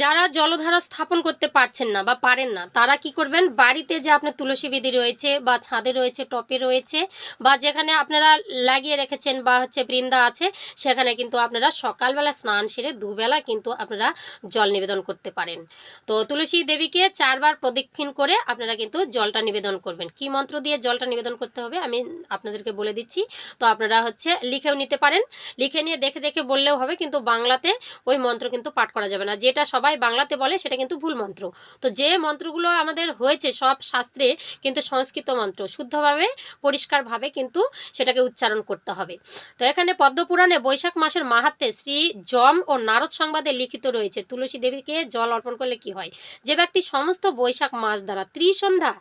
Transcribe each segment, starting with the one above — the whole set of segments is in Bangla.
যারা জলধারা স্থাপন করতে পারছেন না বা পারেন না, তারা কি করবেন? বাড়িতে যে আপনার তুলসী বিধি রয়েছে বা ছাদে রয়েছে, টপে রয়েছে বা যেখানে আপনারা লাগিয়ে রেখেছেন বা হচ্ছে বৃন্দা আছে, সেখানে কিন্তু আপনারা সকালবেলা স্নান সেরে দুবেলা কিন্তু আপনারা জল নিবেদন করতে পারেন। তো তুলসী দেবীকে চারবার প্রদক্ষিণ করে আপনারা কিন্তু জলটা নিবেদন করবেন। কি মন্ত্র দিয়ে জলটা নিবেদন করতে হবে? আমি আপনাদেরকে বলে দিচ্ছি। তো আপনারা হচ্ছে লিখেও নিতে পারেন। লিখে নিয়ে দেখে দেখে বললেও হবে, কিন্তু বাংলাতে ওই মন্ত্র কিন্তু পাঠ করা যাবে না। যেটা সবাই বাংলাতে বলে, সেটা কিন্তু ভুল মন্ত্র। তো যে মন্ত্রগুলো আমাদের হয়েছে সব শাস্ত্রে কিন্তু সংস্কৃত মন্ত্র। শুদ্ধভাবে, পরিষ্কারভাবে কিন্তু সেটাকে উচ্চারণ করতে হবে। তো এখানে পদ্মপুরাণে বৈশাখ মাসের মাহাত্মে শ্রী যম ও নারদ সংবাদে লিখিত রয়েছে, তুলসী দেবীকে জল অর্পণ করলে কি হয়? যে ব্যক্তি সমস্ত বৈশাখ মাস দ্বারা ত্রিসন্ধ্যা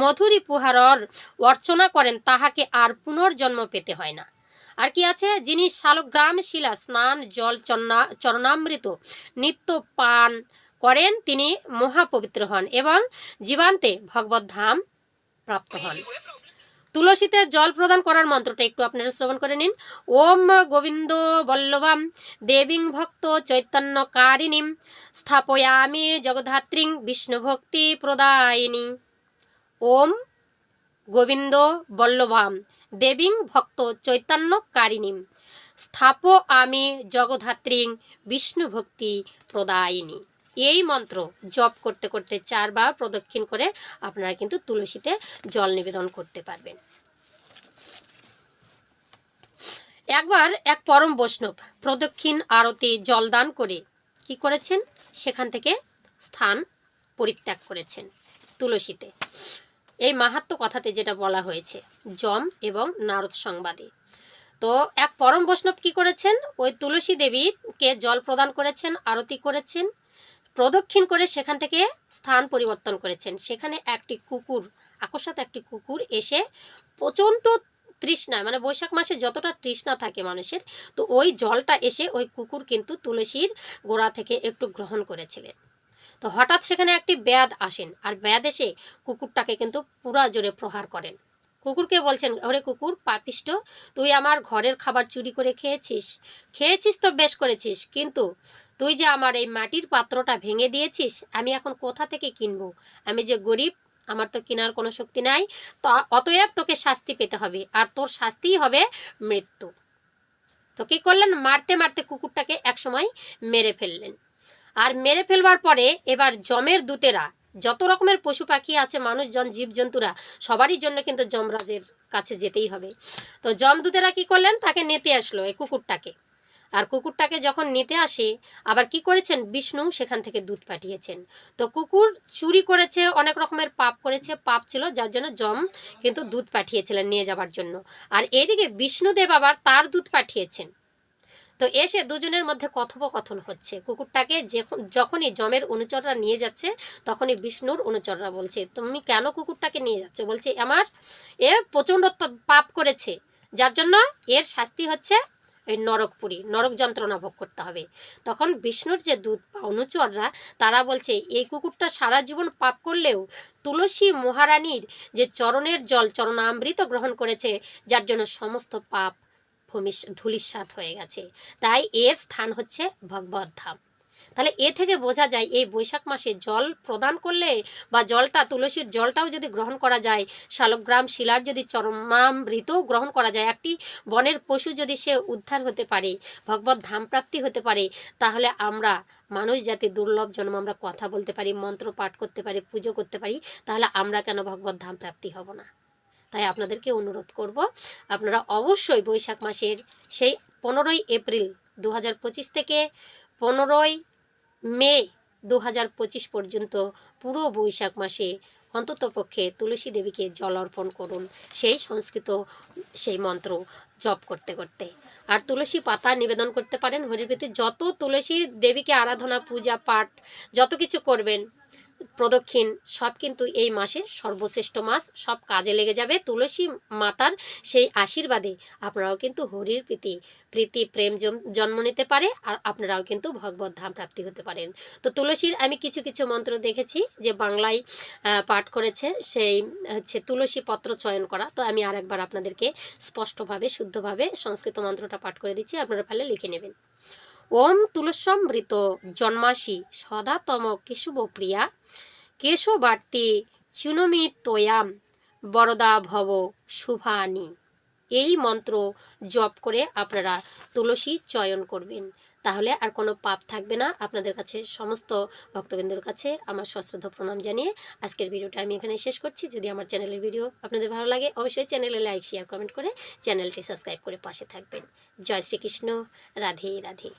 মধুরী পুহারর অর্চনা করেন, তাহাকে আর পুনর্জন্ম পেতে হয় না। আর কি আছে? যিনি শালগ্রাম শিলা স্নান, জল চরণা চরণামৃত, নিত্য পান করেন, তিনি মহাপবিত্র হন এবং জীবান্তে ভগবত ধাম প্রাপ্ত হন। তুলসীতে জল প্রদান করার মন্ত্রটা একটু আপনারা শ্রবণ করে নিন। ওম গোবিন্দ বল্লভাম দেবীং ভক্ত চৈতন্য কারিণীম স্থাপয়ামি জগধাত্রীং বিষ্ণুভক্তি প্রদায়িনী। ওম গোবিন্দ বল্লভাম। দেবীং ভক্ত চৈতন্য কারিণীম। স্থাপ আমি জগধাত্রীং বিষ্ণু ভক্তি প্রদায়িনী। এই মন্ত্র জপ করতে করতে চারবার প্রদক্ষিণ করে আপনারা কিন্তু তুলসীতে জল নিবেদন করতে পারবেন। একবার এক পরম বৈষ্ণব প্রদক্ষিণ আরতি জলদান করে কি করেছেন? সেখান থেকে স্থান পরিত্যাগ করেছেন তুলসীতে। এই মাহাত্ম কথাতে যেটা বলা হয়েছে, যম এবং নারদ সংবাদে। তো এক পরম বৈষ্ণব কি করেছেন? ওই তুলসী দেবীকে জল প্রদান করেছেন, আরতি করেছেন, প্রদক্ষিণ করে সেখান থেকে স্থান পরিবর্তন করেছেন। সেখানে একটি কুকুর আকস্মাত একটি কুকুর এসে প্রচণ্ড তৃষ্ণা মানে বৈশাখ মাসে যতটা তৃষ্ণা থাকে মানুষের, তো ওই জলটা এসে ওই কুকুর কিন্তু তুলসীর গোড়া থেকে একটু গ্রহণ করেছিলেন। তো হঠাৎ সেখানে একটি ব্যাধ আসেন আর ব্যাধ এসে কুকুরটাকে কিন্তু পুরা জোরে প্রহার করেন। কুকুরকে বলছেন, ওরে কুকুর, পাপিষ্ট, তুই আমার ঘরের খাবার চুরি করে খেয়েছিস। খেয়েছিস তো, বেশ করেছিস, কিন্তু তুই যে আমার এই মাটির পাত্রটা ভেঙে দিয়েছিস, আমি এখন কোথা থেকে কিনবো? আমি যে গরিব, আমার তো কেনার কোনো শক্তি নাই, তো অতএব তোকে শাস্তি পেতে হবে, আর তোর শাস্তিই হবে মৃত্যু। তো কী করলেন? মারতে মারতে কুকুরটাকে একসময় মেরে ফেললেন। আর মেরে ফেলবার পরে এবার জমের দূতেরা, যত রকমের পশু পাখি আছে, মানুষজন, জীবজন্তুরা, সবারই জন্য কিন্তু যমরাজের কাছে যেতেই হবে। তো যমদূতেরা কি করলেন? তাকে নেতে আসলো এই কুকুরটাকে। আর কুকুরটাকে যখন নিতে আসে, আবার কি করেছেন? বিষ্ণু সেখান থেকে দুধ পাঠিয়েছেন। তো কুকুর চুরি করেছে, অনেক রকমের পাপ করেছে, পাপ ছিল, যার জন্য যম কিন্তু দুধ পাঠিয়েছিলেন নিয়ে যাবার জন্য। আর এদিকে বিষ্ণুদেব আবার তার দুধ পাঠিয়েছেন। তো এসে দুজনের মধ্যে কথোপকথন হচ্ছে। কুকুরটাকে যখনই জমের অনুচররা নিয়ে যাচ্ছে, তখনই বিষ্ণুর অনুচররা বলছে, তুমি কেন কুকুরটাকে নিয়ে যাচ্ছ? বলছে, আমার এ প্রচণ্ড পাপ করেছে। যার জন্য এর শাস্তি হচ্ছে এই নরকপুরী, নরক যন্ত্রণা ভোগ করতে হবে। তখন বিষ্ণুর যে দূত বা অনুচররা, তারা বলছে, এই কুকুরটা সারা জীবন পাপ করলেও তুলসী মহারানীর যে চরণের জল, চরণামৃত গ্রহণ করেছে, যার জন্য সমস্ত পাপ ভূমি ধুলিস্বাদ হয়ে গেছে। তাই এর স্থান হচ্ছে ভগবত ধাম তাহলে এ থেকে বোঝা যায়, এই বৈশাখ মাসে জল প্রদান করলে বা জলটা, তুলসীর জলটাও যদি গ্রহণ করা যায়, শালগ্রাম শিলার যদি চরমামৃতও গ্রহণ করা যায়, একটি বনের পশু যদি সে উদ্ধার হতে পারে ভগবত ধাম প্রাপ্তি হতে পারে, তাহলে আমরা মানুষ যাতে দুর্লভ জন্ম আমরা কথা বলতে পারি, মন্ত্র পাঠ করতে পারি, পুজো করতে পারি, তাহলে আমরা কেন ভগবত ধাম প্রাপ্তি হব না? তাই আপনাদেরকে অনুরোধ করব, আপনারা অবশ্যই বৈশাখ মাসের সেই পনেরোই এপ্রিল দু হাজার পঁচিশ থেকে পনেরোই মে দু হাজার পঁচিশ পর্যন্ত পুরো বৈশাখ মাসে অন্ততপক্ষে তুলসী দেবীকে জল অর্পণ করুন। সেই সংস্কৃত, সেই মন্ত্র জপ করতে করতে। আর তুলসী পাতা নিবেদন করতে পারেন হরির প্রতি যত তুলসী দেবীকে আরাধনা, পূজা, পাঠ, যত কিছু করবেন প্রদক্ষিণ, সব কিন্তু এই মাসে সর্বশ্রেষ্ঠ মাস। সব কাজে লেগে যাবে তুলসী মাতার সেই আশীর্বাদে। আপনারাও কিন্তু হরির প্রীতি প্রীতি, প্রেম জন্ম নিতে পারে আর আপনারাও কিন্তু ভগবত ধাম প্রাপ্তি হতে পারেন। তো তুলসীর আমি কিছু কিছু মন্ত্র দেখেছি যে বাংলায় পাঠ করেছে সেই হচ্ছে তুলসী পত্র চয়ন করা। তো আমি আরেকবার আপনাদেরকে স্পষ্টভাবে, শুদ্ধভাবে সংস্কৃত মন্ত্রটা পাঠ করে দিচ্ছি। আপনারা ফেলে লিখে নেবেন। ওম তুলসমৃত জন্মাসি সদাতম কেশবপ্রিয়া। কেশবার্তে চুনমি তোয়াম, বরদা ভব শুভানি। এই মন্ত্র জপ করে আপনারা তুলসী চয়ন করবেন। তাহলে আর কোনো পাপ থাকবে না। আপনাদের কাছে সমস্ত ভক্তবৃন্দর কাছে আমার সশ্রদ্ধ প্রণাম জানিয়ে আজকের ভিডিওটা আমি এখানে শেষ করছি। যদি আমার চ্যানেলের ভিডিও আপনাদের ভালো লাগে, অবশ্যই চ্যানেলে লাইক শেয়ার কমেন্ট করে চ্যানেলটি সাবস্ক্রাইব করে পাশে থাকবেন। জয় শ্রীকৃষ্ণ। রাধে রাধে।